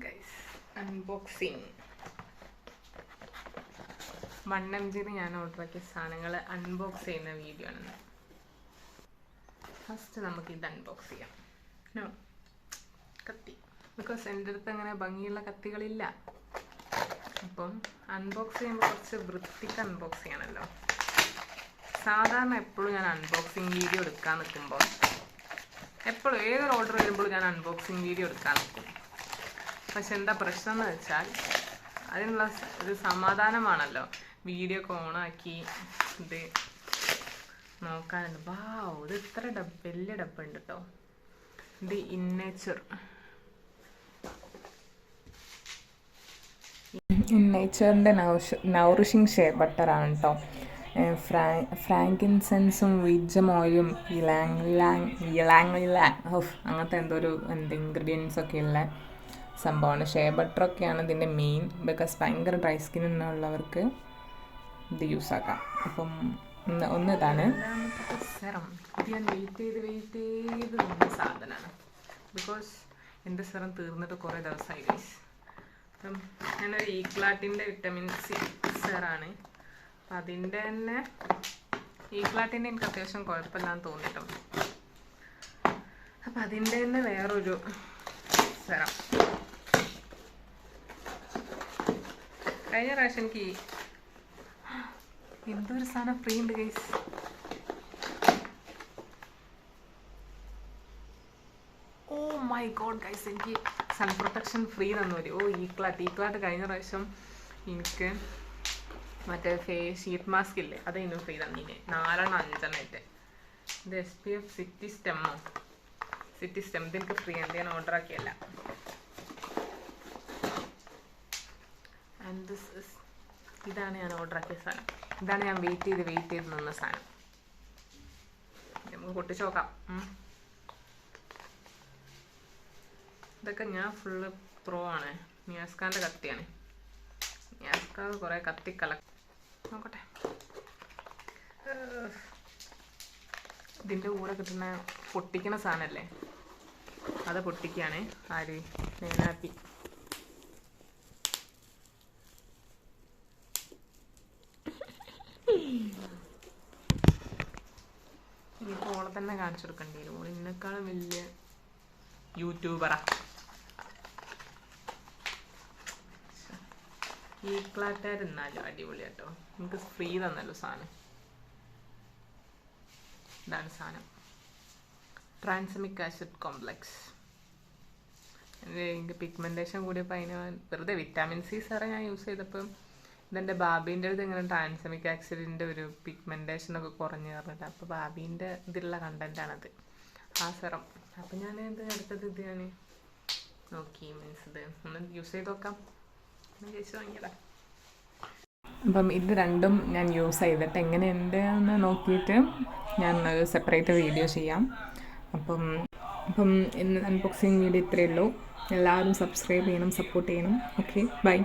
Guys unboxing one M ഞാൻ order ആക്കിയ സാധനങ്ങൾ അൺബോക്സ് ചെയ്യുന്ന വീഡിയോ ആണ് ഫസ്റ്റ് നമുക്ക് ഇത് അൺബോക്സ് ചെയ്യാം. നോ കത്തി. ബിക്കോസ് എന്റെ അടുത്ത് അങ്ങനെ ഭംഗിയുള്ള കത്തികളില്ല. അപ്പം അൺബോക്സ് ചെയ്യുമ്പോൾ കുറച്ച് വൃത്തിക്ക് അൺബോക്സ് ചെയ്യണമല്ലോ സാധാരണ എപ്പോഴും ഞാൻ അൺബോക്സിങ് വീഡിയോ എടുക്കാൻ നിൽക്കുമ്പോൾ എപ്പോഴും ഏതൊരു ഓർഡർ വരുമ്പോഴും ഞാൻ അൺബോക്സിങ് വീഡിയോ എടുക്കാൻ നിൽക്കും. പക്ഷെ എന്താ പ്രശ്നം എന്ന് വെച്ചാൽ അതിനുള്ള ഒരു സമാധാനമാണല്ലോ. വീഡിയോ ഒക്കെ ഓണാക്കി ഇത് നോക്കാനുണ്ട് വാവ് ഇത് ഇത്ര ഡബ് വലിയ ഡബ്ബുണ്ട് കേട്ടോ ഇത് ഇന്നേച്ചർ ഇന്നേച്ചറിന്റെ നൗറിഷിങ് ഷേ ബട്ടറാണ് കേട്ടോ ഫ്രാ ഫ്രാങ്കിൻസെൻസും വിജം ഓയിലും ഇലാങ് ഇലാങ് ഇലാങ് ഓഫ് അങ്ങനത്തെ എന്തോ ഒരു എന്ത് ഇൻഗ്രീഡിയൻസ് ഒക്കെ ഉള്ള സംഭവമാണ്. ഷേ ബട്ടറൊക്കെയാണ് ഇതിന്റെ മെയിൻ ബിക്കോസ് ഭയങ്കര ഡ്രൈ സ്കിൻ ഉള്ളവർക്ക് ഇത് യൂസ് ആക്കാം. അപ്പം ഒന്ന് ഇതാണ്. സെറം ഇത് ഞാൻ വെയിറ്റ് ചെയ്ത് വെയിറ്റ് ചെയ്ത് നിന്ന സാധനമാണ്. ബിക്കോസ് എന്റെ സെറം തീർന്നിട്ട് കുറേ ദിവസമായി ഗൈസ് അപ്പം ഞാനൊരു ഈക്ലാട്ടിന്റെ വിറ്റമിൻ സി സെറാണ് അപ്പം അതിന്റെ തന്നെ ഈക്ലാട്ടിന്റെ എനിക്ക് അത്യാവശ്യം കുഴപ്പമില്ലാന്ന് തോന്നിയിട്ടുണ്ട്. അപ്പം അതിന്റെ തന്നെ വേറൊരു സെറം കഴിഞ്ഞ പ്രാവശ്യം എനിക്ക് എന്തൊരു എന്തോ സാധനം ഫ്രീ ഉണ്ട് guys oh my God guys എനിക്ക് സൺ പ്രൊട്ടക്ഷൻ ഫ്രീ തന്നു. വരും ഓ ഈക്ലാട്ട് ഈക്ലാട്ട് കഴിഞ്ഞ പ്രാവശ്യം എനിക്ക് മറ്റേ ഫേസ് ഷീറ്റ് മാസ്ക് ഇല്ലേ അത് ഇന്നും ഫ്രീ തന്നിനെ നാലെണ്ണം അഞ്ചെണ്ണം ഇട്ട്. ഇത് എസ് പി എഫ് സിറ്റി സ്റ്റെമ്മോ സിറ്റി സ്റ്റെം ഇത് എനിക്ക് ഫ്രീ ഉണ്ട് ഞാൻ ഓർഡർ ആക്കിയല്ല. ഇതാണ് ഞാൻ ഓർഡർ ആക്കിയ സാധനം. ഇതാണ് ഞാൻ വെയിറ്റ് ചെയ്ത് വെയിറ്റ് ചെയ്ത് നിന്ന സാധനം. നമുക്ക് പൊട്ടിച്ച് നോക്കാം. ഇതൊക്കെ ഞാൻ ഫുള്ള് പ്രോ ആണ്. നിയാസ്കാന്റെ കത്തിയാണ്. നിയാസ്ക കുറേ കത്തി കള നോക്കട്ടെ. ഇതിന്റെ കൂടെ കിട്ടുന്ന പൊട്ടിക്കണ സാധനമല്ലേ അത് പൊട്ടിക്കുകയാണ് ആര്? നേനാപ്പി ഓളെ തന്നെ കാണിച്ചു കൊടുക്കേണ്ടി വരും. ഓൾ ഇതിനേക്കാളും വലിയ യൂട്യൂബറാ. ഈ ക്ലാറ്റായിരുന്നാലും അടിപൊളി കേട്ടോ. നമുക്ക് ഫ്രീ തന്നല്ലോ സാധനം ഇതാണ് സാധനം ട്രാൻസമിക് ആസിഡ് കോംപ്ലക്സ് എനിക്ക് പിഗ്മെന്റേഷൻ കൂടിയപ്പോൾ അതിന് വെറുതെ വിറ്റാമിൻ സി സാറേ ഞാൻ യൂസ് ചെയ്തപ്പം ഇതെന്റെ ബാബീന്റെ അടുത്ത് ഇങ്ങനെ ട്രാൻസമിക് ആക്സിഡിന്റെ ഒരു പിഗ്മെന്റേഷൻ ഒക്കെ കുറഞ്ഞു പറഞ്ഞിട്ട് അപ്പോൾ ബാബീന്റെ ഇതിലുള്ള കണ്ടന്റാണത് ആ സെറം അപ്പം ഞാൻ ഇത് അടുത്തത് ഇത് ഞാൻ നോക്കി മീൻസ് ഇത്. ഒന്ന് യൂസ് ചെയ്ത് നോക്കാം. ചോദിച്ചു വാങ്ങിയതാ. അപ്പം ഇത് രണ്ടും ഞാൻ യൂസ് ചെയ്തിട്ട് എങ്ങനെയുണ്ട് എന്ന് നോക്കിയിട്ട് ഞാൻ ഒരു സെപ്പറേറ്റ് വീഡിയോ ചെയ്യാം. അപ്പം അപ്പം ഇന്ന് അൺബോക്സിങ് വീഡിയോ ഇത്രയേ ഉള്ളൂ. എല്ലാവരും സബ്സ്ക്രൈബ് ചെയ്യണം സപ്പോർട്ട് ചെയ്യണം. Okay bye